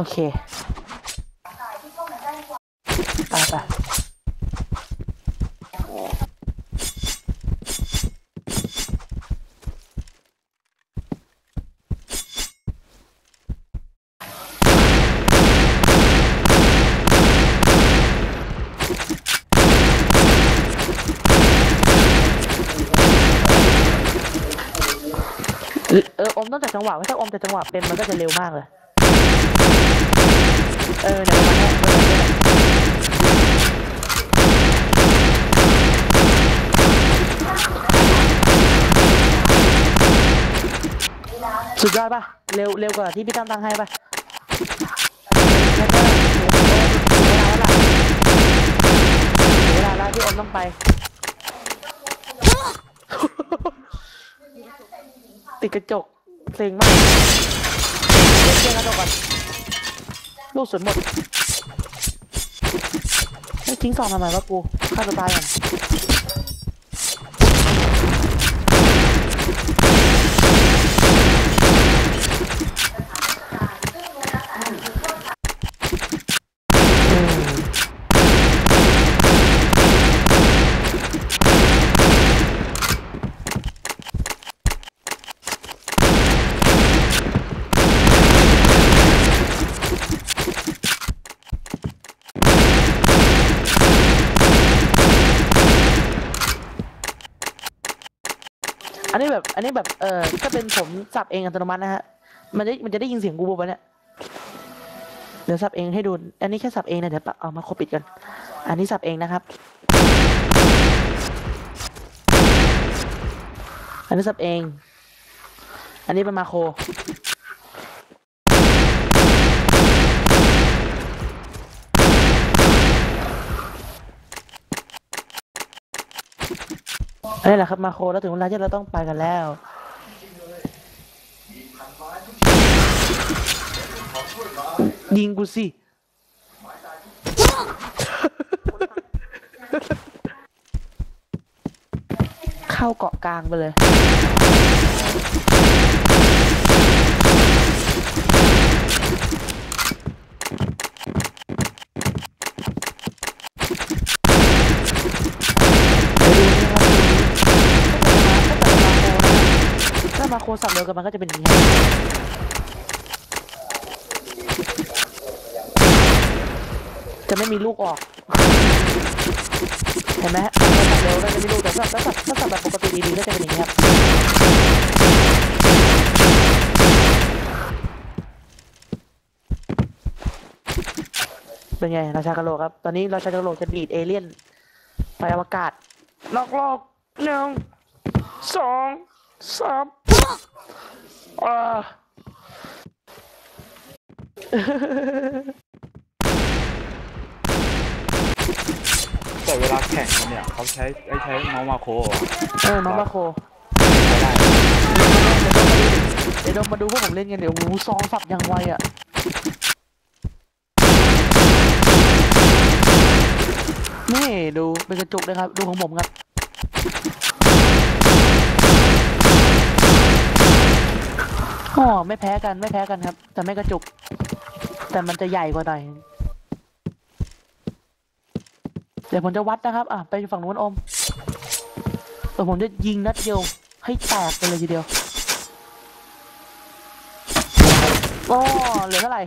โอเค ไปไปเอออมตั้งจัดจังหวะถ้าอมจัดจังหวะเป็นมันก็จะเร็วมากเลย เออเนี่ยประมาณเนี้ยประมาณเนี้ยสุดยอดป่ะ เร็วเร็วกว่าที่พี่ตั้มตั้งให้ป่ะเวลาแล้วล่ะถึงเวลาแล้วที่อมต้องไปติดกระจกเซ็งมากเซ็งกระจกก่อน ลูกสวนหมดไม่ทิ้งซองทำไมวะกูฆ่าตัวตายก่อน อันนี้แบบอันนี้แบบเออถ้าเป็นผมสับเองอัตโนมัตินะฮะมันจะมันจะได้ยินเสียงกูปะเนี่ยเดี๋ยวสับเองให้ดูอันนี้แค่สับเองนะเดี๋ยวปะเอามาโคปิดกัน อันนี้สับเองนะครับ อันนี้สับเอง อันนี้เป็นมาโค นี่แหละครับมาโคแล้วถึงเวลาที่เราต้องไปกันแล้ว ยิงกูสิ เข้าเกาะกลางไปเลย ไปดูนี่ครับถ้า มาโคสับเร็วกันมันก็จะเป็นอย่างนี้จะไม่มีลูกออก เห็นไหมสับเร็วก็จะไม่มีลูกแต่ถ้าถ้าสับถ้าสับแบบปกติดีๆก็จะเป็นอย่างนี้ครับเป็นไงราชากะโหลกครับ ตอนนี้ราชากะโหลกจะดีดเอเลี่ยนไปอวกาศลอกลกหนึ่งสองสาม อ่าแต่เวลาแข่งกันเนี่ยเขาใช้ไอ้ใช้น้องมาโคอะเออน้องมาโคไม่ได้เดี๋ยวเรามาดูพวกผมเล่นกันเดี๋ยวหูซองสับอย่างไวอะนี่ดูเป็นกระจุกเลยครับ ดูของผมครับ อ๋อไม่แพ้กันไม่แพ้กันครับ แต่ไม่กระจุก แต่มันจะใหญ่กว่าหน่อยเดี๋ยวผมจะวัดนะครับ อะ ไปฝั่งนู้นอมเดี๋ยวผมจะยิงนัดเดียวให้แตกไปเลยทีเดียวโอ้เหลือเท่าไหร่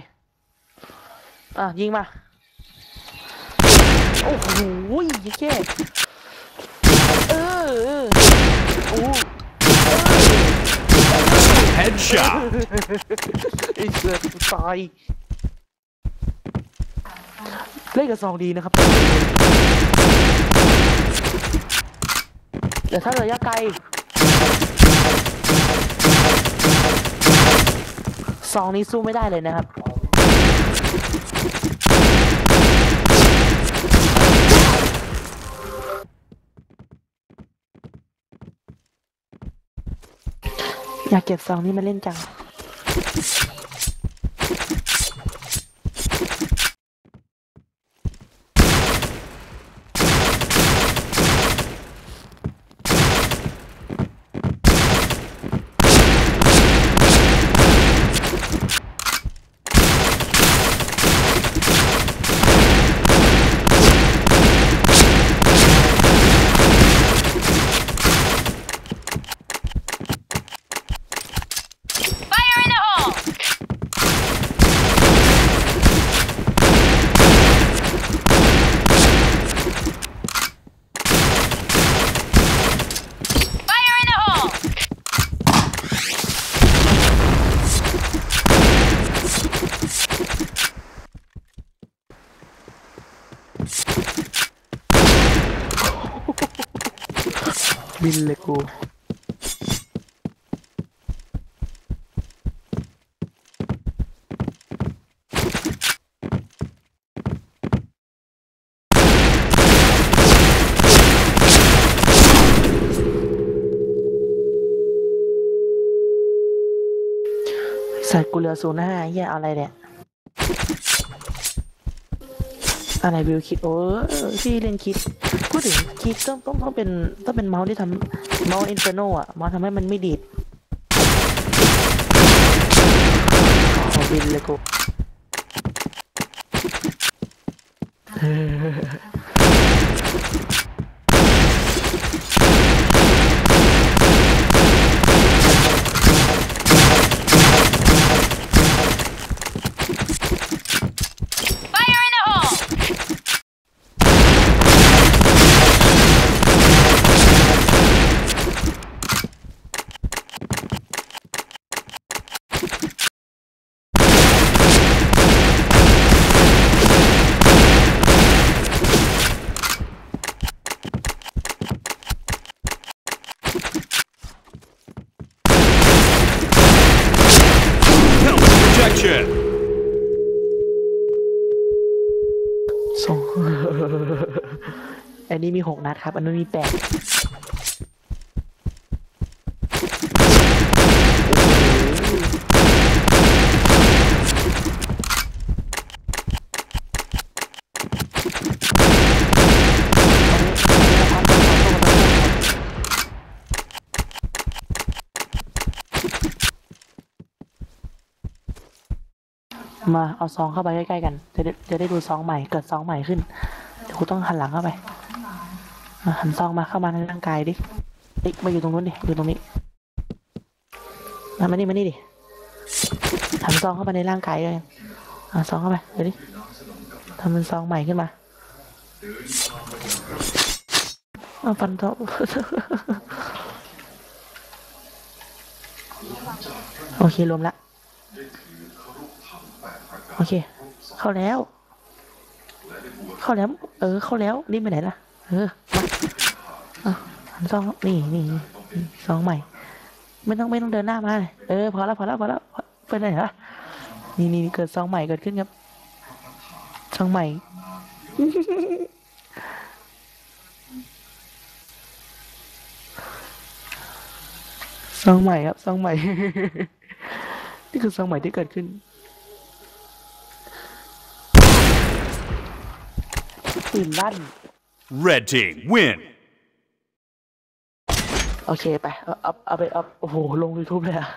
อะ ยิงมา โอ้โหยิงแค่เออเออโอ้ ไอ้เสือกูตายเล่นกับซองดีนะครับ แต่ถ้าระยะไกลซองนี้สู้ไม่ได้เลยนะครับ อยากเก็บซองนี่มาเล่นจัง บินเลยกูใส่กูเหลือศูนย์ห้าเฮียเอาอะไรเนี่ย อะไรวิวคิดโอ้พี่เล่นคิดพูดถึงคิดต้องต้องต้องเป็นต้องเป็นเมาส์ที่ทำเมาส์อินเฟอร์โนอะเมาส์ทำให้มันไม่ดีดขอบินเลยกู สองอันนี้มีหกนัดครับ อันนู้นมีแปด มาเอาซองเข้าไปใกล้ๆกัน จะได้จะได้ดูซองใหม่เกิดซองใหม่ขึ้นเดี๋ยวกูต้องหันหลังเข้าไปอะหันซองมาเข้ามาในร่างกายดิเอ๊ะมาอยู่ตรงนู้นดิอยู่ตรงนี้มามานี่มานี่ดิหันซองเข้ามาในร่างกายเลยอะซองเข้าไปเดี๋ยวดิทำเป็นซองใหม่ขึ้นมาเอาฟันทอโอเครวมละ โอเค เข้าแล้ว เข้าแล้ว เออ เข้าแล้วนี่ไปไหนล่ะ เออ มาอะซองนี่นี่ซองใหม่ ไม่ต้องไม่ต้องเดินหน้ามาเลยเออพอแล้วพอแล้วพอแล้วไปไหนล่ะนี่นี่เกิดซองใหม่เกิดขึ้นครับซองใหม่ซองใหม่ครับซองใหม่ นี่คือซองใหม่ที่เกิดขึ้น ตื่นลั่น Red team win. โอเคไปเอาเอาเอาไปเอาโอ้โห ลง YouTube เลยอะ